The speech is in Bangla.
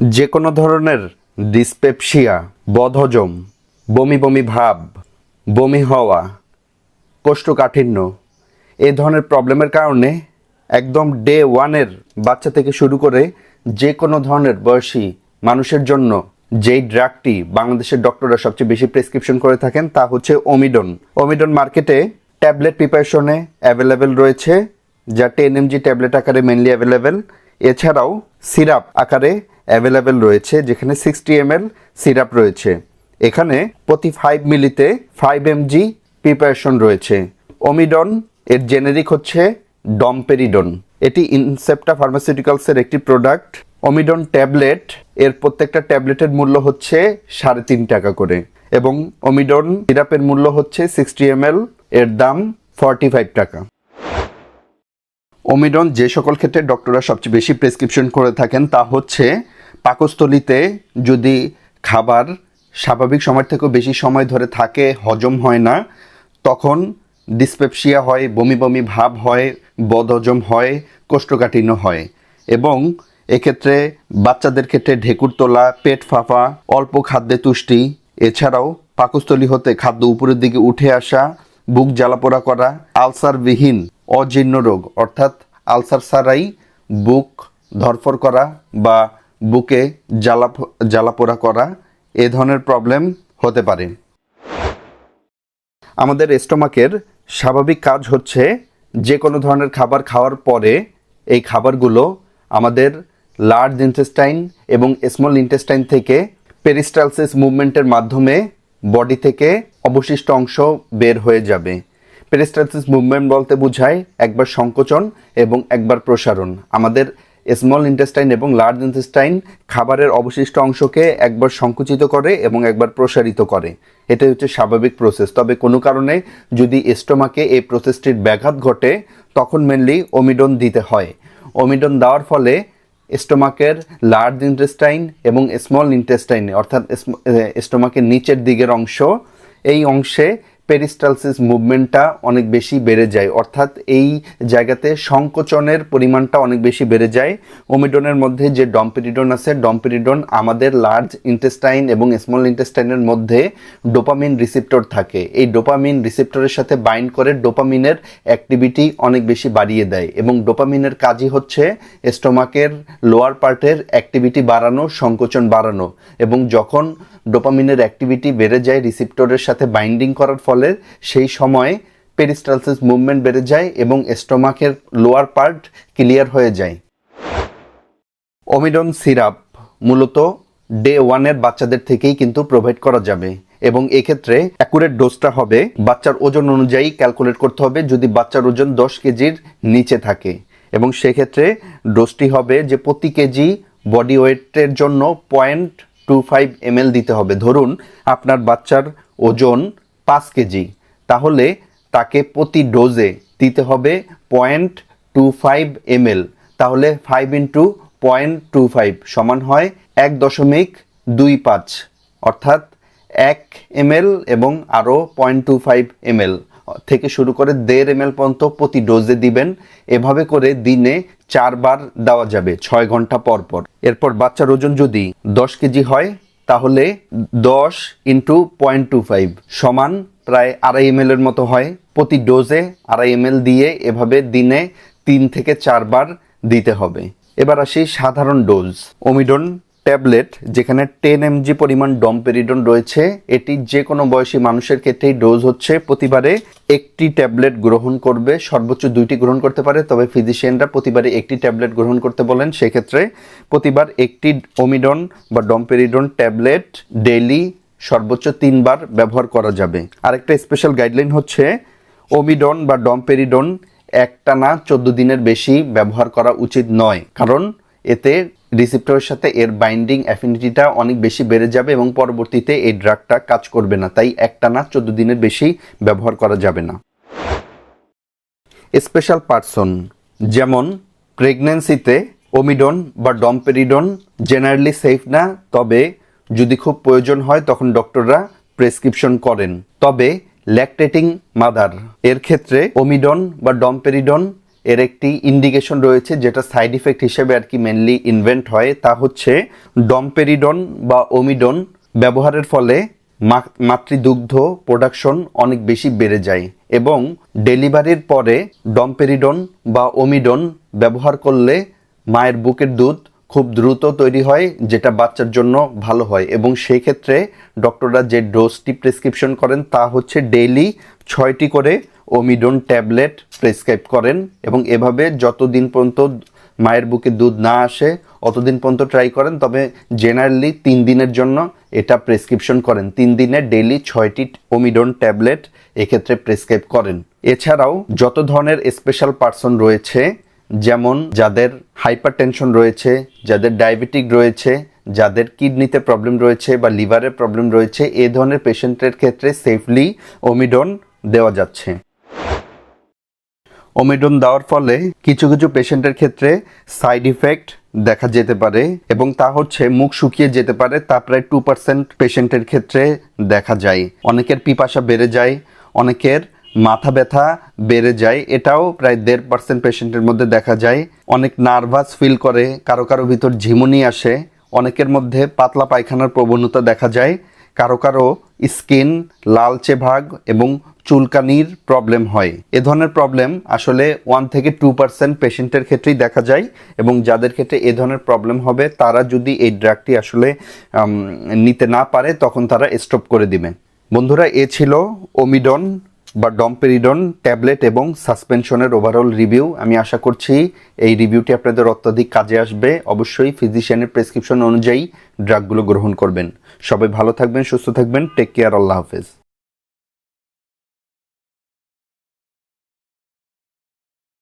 যে কোনো ধরনের ডিসপেপসিয়া, বদহজম, বমি বমি ভাব, বমি হওয়া, কোষ্ঠকাঠিন্য, এ ধরনের প্রবলেমের কারণে একদম ডে ওয়ানের বাচ্চা থেকে শুরু করে যে কোনো ধরনের বয়সী মানুষের জন্য যেই ড্রাগটি বাংলাদেশের ডক্টররা সবচেয়ে বেশি প্রেসক্রিপশন করে থাকেন তা হচ্ছে ওমিডন। ওমিডন মার্কেটে ট্যাবলেট প্রিপারেশনে অ্যাভেলেবেল রয়েছে, যা টেন এমজি ট্যাবলেট আকারে মেনলি অ্যাভেলেবেল এছাড়াও সিরাপ আকারে অ্যাভেলেবেল রয়েছে, যেখানে সিক্সটি এম সিরাপ রয়েছে। এখানে প্রতি ফাইভ মিলিতে ফাইভ এম জি প্রিপারেশন রয়েছে। ওমিডন এর জেনেরিক হচ্ছে ডমপেরিডন এটি ইনসেপ্টা ফার্মাসিউটিক্যালসের একটি প্রোডাক্ট ওমিডন ট্যাবলেট এর প্রত্যেকটা ট্যাবলেটের মূল্য হচ্ছে সাড়ে তিন টাকা করে। এবং ওমিডন সিরাপের মূল্য হচ্ছে সিক্সটি এম এর দাম ফর্টি ফাইভ টাকা। ওমিডন যে সকল ক্ষেত্রে ডক্টররা সবচেয়ে বেশি প্রেসক্রিপশন করে থাকেন তা হচ্ছে পাকস্থলিতে যদি খাবার স্বাভাবিক সময় থেকেও বেশি সময় ধরে থাকে, হজম হয় না, তখন ডিসপেপসিয়া হয়, বমি বমি ভাব হয় বদহজম হয়, কোষ্ঠকাঠিন্য হয় এবং এক্ষেত্রে বাচ্চাদের ক্ষেত্রে ঢেকুর তোলা, পেট ফাঁপা, অল্প খাদ্যে তুষ্টি, এছাড়াও পাকস্থলী হতে খাদ্য উপরের দিকে উঠে আসা, বুক জ্বালাপোড়া করা, আলসারবিহীন অজীর্ণ রোগ, অর্থাৎ আলসার ছাড়াই বুক ধরফর করা বা বুকে জ্বালা জ্বালাপোড়া করা, এ ধরনের প্রবলেম হতে পারে। আমাদের স্টোমাকের স্বাভাবিক কাজ হচ্ছে যে কোনো ধরনের খাবার খাওয়ার পরে এই খাবারগুলো আমাদের লার্জ ইন্টেস্টাইন এবং স্মল ইন্টেস্টাইন থেকে পেরিস্টালসিস মুভমেন্টের মাধ্যমে বডি থেকে অবশিষ্ট অংশ বের হয়ে যাবে। পেরিস্টালসিস মুভমেন্ট বলতে বোঝায় একবার সংকোচন এবং একবার প্রসারণ। আমাদের স্মল ইন্টেস্টাইন এবং লার্জ ইন্টেস্টাইন খাবারের অবশিষ্ট অংশকে একবার সংকুচিত করে এবং একবার প্রসারিত করে। এটাই হচ্ছে স্বাভাবিক প্রসেস তবে কোনো কারণে যদি স্টোমাকে এই প্রসেসটির ব্যাঘাত ঘটে, তখন মেনলি ওমিডন দিতে হয়। ওমিডন দেওয়ার ফলে স্টোমাকের লার্জ ইন্টেস্টাইন এবং স্মল ইন্টেস্টাইন অর্থাৎ স্টোমাকের নিচের দিকের অংশ, এই অংশে পেরিস্টালসিস মুভমেন্টটা অনেক বেশি বেড়ে যায়। অর্থাৎ এই জায়গাতে সংকোচনের পরিমাণটা অনেক বেশি বেড়ে যায়। ওমিডনের মধ্যে যে ডম্পেরিডন আছে, ডম্পেরিডন আমাদের লার্জ ইন্টেস্টাইন এবং স্মল ইন্টেস্টাইনের মধ্যে ডোপামিন রিসেপ্টর থাকে। এই ডোপামিন রিসেপ্টরের সাথে বাইন্ড করে ডোপামিনের অ্যাক্টিভিটি অনেক বেশি বাড়িয়ে দেয় এবং ডোপামিনের কাজই হচ্ছে স্টোমাকের লোয়ার পার্টের অ্যাক্টিভিটি বাড়ানো, সংকোচন বাড়ানো এবং যখন ডোপামিনের অ্যাক্টিভিটি বেড়ে যায় রিসেপ্টরের সাথে বাইন্ডিং করার ফলে সেই সময় পেরিস্টালসিস মুভমেন্ট বেড়ে যায় এবং স্টোমাকের লোয়ার পার্ট ক্লিয়ার হয়ে যায়। ওমিডন সিরাপ মূলত ডে ওয়ানের বাচ্চাদের থেকেই কিন্তু প্রোভাইড করা যাবে এবং এক্ষেত্রে অ্যাকুরেট ডোজটা হবে। বাচ্চার ওজন অনুযায়ী ক্যালকুলেট করতে হবে যদি বাচ্চার ওজন দশ কেজির নিচে থাকে এবং সেক্ষেত্রে ডোজটি হবে যে প্রতি কেজি বডি ওয়েটের জন্য পয়েন্ট টু ফাইভ এমএল দিতে হবে। ধরুন আপনার বাচ্চার ওজন পাঁচ কেজি, তাহলে তাকে প্রতি ডোজে দিতে হবে পয়েন্ট টু ফাইভ এমএল, তাহলে five into point two five সমান হয় এক দশমিক দুই পাঁচ, অর্থাৎ এক এমএল এবং আরও পয়েন্ট টু ফাইভ এমএল থেকে শুরু করে দেড় এমএল পর্যন্ত প্রতি ডোজে দিবেন। এভাবে করে দিনে চারবার দেওয়া যাবে ছয় ঘণ্টা পর পর। এরপর বাচ্চার ওজন যদি দশ কেজি হয় তাহলে দশ ইন্টু পয়েন্ট টু ফাইভ সমান প্রায় আড়াই এম এর মতো হয়। প্রতি ডোজে আড়াই এম দিয়ে এভাবে দিনে তিন থেকে চারবার দিতে হবে। এবার আসি সাধারণ ডোজ ওমিডন ট্যাবলেট যেখানে টেন এমজি পরিমাণ ডমপেরিডন রয়েছে, এটি যে কোনো বয়সী মানুষের ক্ষেত্রেই ডোজ হচ্ছে। প্রতিবারে একটি ট্যাবলেট গ্রহণ করবে, সর্বোচ্চ দুইটি গ্রহণ করতে পারে, তবে ফিজিশিয়ানরা প্রতিবারে একটি ট্যাবলেট গ্রহণ করতে বলেন। সেক্ষেত্রে প্রতিবার একটি ওমিডন বা ডমপেরিডন ট্যাবলেট ডেইলি সর্বোচ্চ তিনবার ব্যবহার করা যাবে। আরেকটা স্পেশাল গাইডলাইন হচ্ছে, ওমিডন বা ডমপেরিডন একটানা চোদ্দ দিনের বেশি ব্যবহার করা উচিত নয়, কারণ এতে রিসিপ্টরের সাথে এর বাইন্ডিং অ্যাফিনিটিটা অনেক বেশি বেড়ে যাবে এবং পরবর্তীতে এই ড্রাগটা কাজ করবে না। তাই একটানা চোদ্দ দিনের বেশি ব্যবহার করা যাবে না। স্পেশাল পার্সন যেমন প্রেগনেন্সিতে ওমিডন বা ডমপেরিডন জেনারেলি সেফ না, তবে যদি খুব প্রয়োজন হয় তখন ডক্টররা প্রেসক্রিপশন করেন। তবে ল্যাকটেটিং মাদার এর ক্ষেত্রে ওমিডন বা ডমপেরিডন এর একটি ইন্ডিকেশন রয়েছে যেটা সাইড ইফেক্ট হিসেবে আর কি মেনলি ইনভেন্ট হয়, তা হচ্ছে ডমপেরিডন বা ওমিডন ব্যবহারের ফলে মাতৃদুগ্ধ প্রোডাকশন অনেক বেশি বেড়ে যায় এবং ডেলিভারির পরে ডমপেরিডন বা ওমিডন ব্যবহার করলে মায়ের বুকের দুধ খুব দ্রুত তৈরি হয়, যেটা বাচ্চার জন্য ভালো হয় এবং সেই ক্ষেত্রে ডক্টররা যে ডোজটি প্রেসক্রিপশন করেন তা হচ্ছে ডেইলি ছয়টি করে ওমিডন ট্যাবলেট প্রেসক্রাইব করেন এবং এভাবে যতদিন পর্যন্ত মায়ের বুকে দুধ না আসে, অতদিন পর্যন্ত ট্রাই করেন, তবে জেনারেলি তিন দিনের জন্য এটা প্রেসক্রিপশন করেন। তিন দিনে ডেইলি ছয়টি ওমিডন ট্যাবলেট এক্ষেত্রে প্রেসক্রাইব করেন। এছাড়াও যত ধরনের স্পেশাল পার্সন রয়েছে, যেমন যাদের হাইপার টেনশন রয়েছে, যাদের ডায়াবেটিক রয়েছে, যাদের কিডনিতে প্রবলেম রয়েছে বা লিভারের প্রবলেম রয়েছে, এ ধরনের পেশেন্টের ক্ষেত্রে সেফলি ওমিডন দেওয়া যাচ্ছে। ওমিডন দেওয়ার ফলে কিছু কিছু পেশেন্টের ক্ষেত্রে সাইড ইফেক্ট দেখা যেতে পারে এবং তা হচ্ছে মুখ শুকিয়ে যেতে পারে, তা প্রায় টু পার্সেন্ট পেশেন্টের ক্ষেত্রে দেখা যায়। অনেকের পিপাসা বেড়ে যায়, অনেকের মাথা ব্যথা বেড়ে যায়, এটাও প্রায় দেড় পার্সেন্ট পেশেন্টের মধ্যে দেখা যায়। অনেক নার্ভাস ফিল করে, কারও কারও ভিতর ঝিমুনি আসে, অনেকের মধ্যে পাতলা পায়খানার প্রবণতা দেখা যায়। কারও কারও স্কিন লালচে ভাগ এবং চুলকানির প্রবলেম হয়। এ ধরনের প্রবলেম আসলে ওয়ান থেকে টু পার্সেন্ট পেশেন্টের ক্ষেত্রেই দেখা যায় এবং যাদের ক্ষেত্রে এ ধরনের প্রবলেম হবে, তারা যদি এই ড্রাগটি আসলে নিতে না পারে, তখন তারা স্টপ করে দিবে। বন্ধুরা, এ ছিল ওমিডন বা ডমপেরিডন ট্যাবলেট এবং সাসপেনশনের ওভারঅল রিভিউ আমি আশা করছি এই রিভিউটি আপনাদের অত্যাধিক কাজে আসবে। অবশ্যই ফিজিশিয়ানের প্রেসক্রিপশন অনুযায়ী ড্রাগগুলো গ্রহণ করবেন। সবাই ভালো থাকবেন, সুস্থ থাকবেন। টেক কেয়ার আল্লাহ হাফেজ।